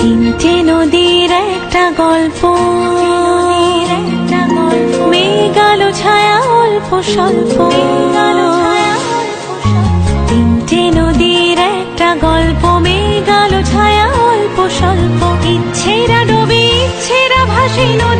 তিনটে নদীর একটা গল্প। মেঘালো ছায়া অল্প স্বল্প। তিনটে নদীর একটা গল্প, মেঘালো ছায়া অল্প স্বল্প। ইচ্ছেরা ডোবে, ইচ্ছেরা ভাসে নদী।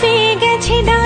পেয়ে গেছে ডানা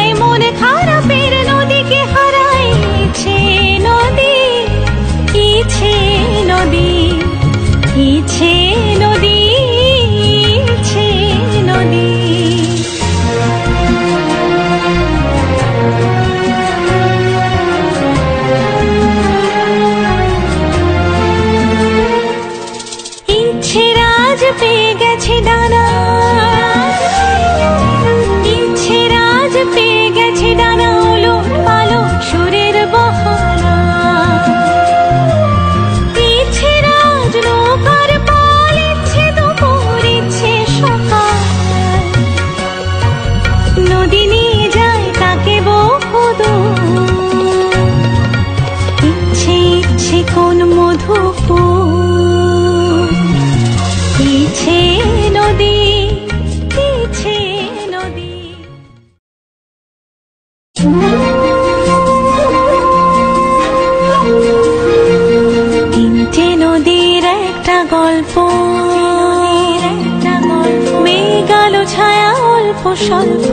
মধুপুর নদী ইচ্ছে নদী। তিনটে নদীর একটা গল্প। একটা গল্প। মেঘালো ছায়া অল্প স্বল্প।